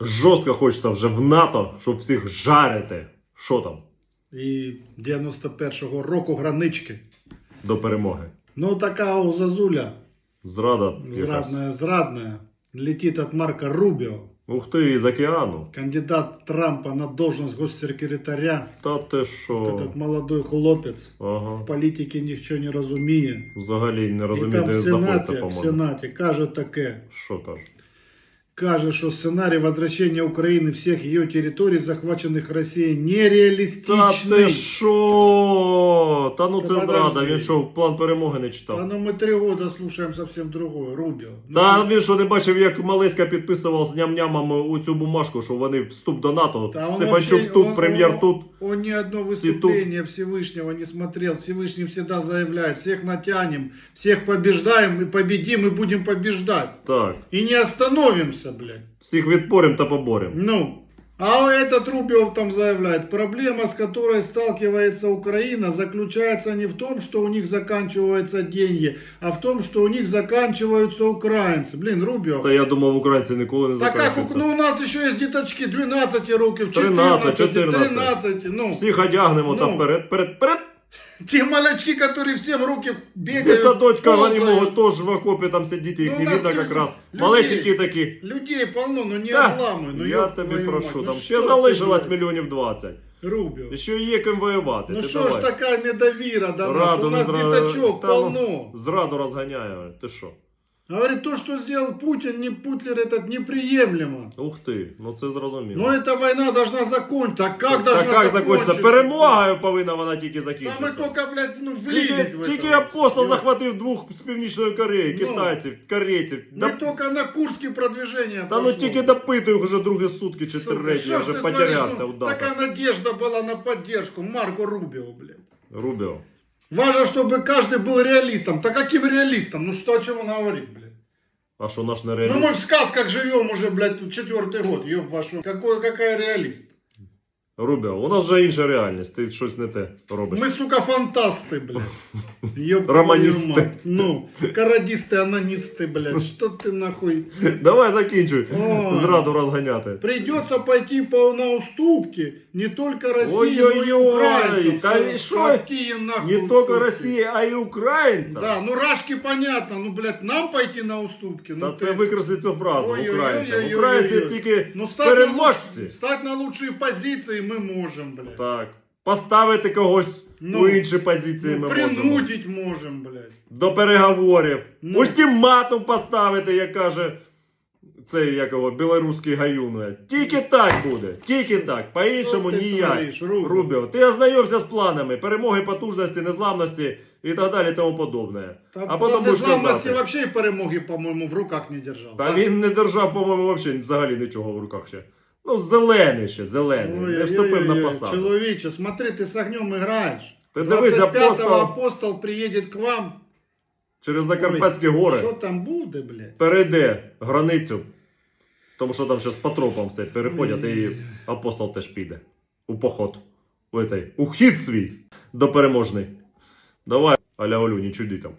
жорстко хочеться вже в НАТО, щоб всіх жарити. Що там І 91-го року гранички. до перемоги? Ну, така у Зазуля, Зрада якась. зрадная, зрадная, летит от Марка Рубио, Ух ти, із океану. кандидат Трампа на должность госсекретаря. Та ти що? Этот молодой хлопець Ага. в політиці нічого не розуміє. Взагалі не І розумію, там де в знаходиться, Сенаті, в по-моєму. Сенаті каже таке. Що каже? Каже, що сценарій возвращення України всіх її територій, захвачених Росією, Та ти нереалістичний. що? Та ну Та це подожди. зрада. Він що, план перемоги не Та читав? ну ми три года слушаем совсем другое, Рубіо. Ну, Та він що не бачив, як Малиська підписував з ням-нямами у цю бумажку, що вони вступ до НАТО. Та он Стефанчук вообще- тут, он- прем'єр он- тут. Он ни одно Все выступление Всевышнего не смотрел. Всевышний всегда заявляет, всех натянем, всех побеждаем и победим и будем побеждать. Так. И не остановимся, блядь. Всіх відпорим та поборем. Ну, а этот Рубиов там заявляет, проблема, с которой сталкивается Украина, заключается не в том, что у них заканчиваются деньги, а в том, что у них заканчиваются украинцы. Блин, Рубиов. Та я думав, українці ніколи не Так как, закінчуються. ну у нас еще есть діточки 12 років, 13, 14, 14. 13, ну. Всіх одягнемо та Ну. вперед, перед, вперед. Те малочки, которые в 7 років бігають. Дитсадочка, вони ползають. можуть теж в окопі там сидіти, їх Ну, не нас видно люди- якраз. людей- Малесенькі такі. Людей полно, ну не Та. Ну, я ёб тобі твою прошу, мать, там ну, ще що ти, залишилось блядь, мільйонів 20. Рубіо. І ще є ким воювати. Ну ти що ж давай. така недовіра до нас? Раду У не нас зра- діточок Та ну, полно. Зраду розганяє. Ти що? Говорит, то, что сделал Путин, не Путлер, это неприемлемо. Ух ти, ну це зрозуміло. Но эта война должна закончиться. А как Та должна як закончиться? Перемогою повинна вона тільки Там мы закінчитися. только, блядь, ну, Тільки, влились в тільки это. апостол Ёп. захватив двох з Північної Кореї, Ну. китайців, корейців. Мы Да, только на Курске продвижение та ну пошло. тільки допитують вже другі сутки чи Сука, треті, що я ж вже ти потерявся твориш? в Ну, датах. Такая надежда была на поддержку Марко Рубио, блядь. Рубіо. Важно, чтобы каждый был реалистом. Так каким реалистом? Ну что, о чем он говорит, блядь? А що наш не Ну реаліст? мы в сказках живем уже, блядь, тут четвертый год, ёб вашу. Какой, какая реалист? Рубіо, у нас вже інша реальність, ти щось не те робиш. Мы, сука, фантасты, блядь. Ёб Романисты. твою мать. Ну, карадисты, анонисты, блядь. Что ты нахуй? Давай закінчуй О. зраду розганяти. Придется пойти по, на уступки не только России, Ой-ой-ой, но и украинцам. да Что- и шо? Какие нахуй Не тільки уступки? Росії, а й українцям. Да, ну Рашки понятно, ну, блядь, нам пойти на уступки. Та Ну, це ты- викресли цю фразу Ой-ой-ой, українцям. ой-ой-ой, Українці ой-ой. тільки Ну, стать на, переможці. лучшие, стать на лучшие позиции мы можем, блядь. Так. Поставити когось Ну, у інші позиції Ну, ми можемо. принудить можем, блядь. До переговорів. Ну. Ультиматум поставити, як каже цей якого білоруський гаюн. Тільки так буде. Тільки так. По-іншому ніяк. Рубіо? Рубіо, ти ознайомся з планами, перемоги, потужності, незламності і так далі, тому подобне. Та А потім будеш казати. вообще перемоги, по-моєму, в руках не держав. Та він не держав, по-моєму, взагалі, взагалі нічого в руках ще. Ну, зелений ще, зелений. не вступив на посаду. Чоловіче, смотри, ти з огнем граєш. Ти дивись, 25-го апостол апостол приїде к вам. через Закарпатські гори Що там буде, блядь? перейде границю. Тому що там зараз по тропам все переходять, і апостол теж піде у поход. У, этой, у хід свій до переможний. Давай, аля Олю, не чуди там.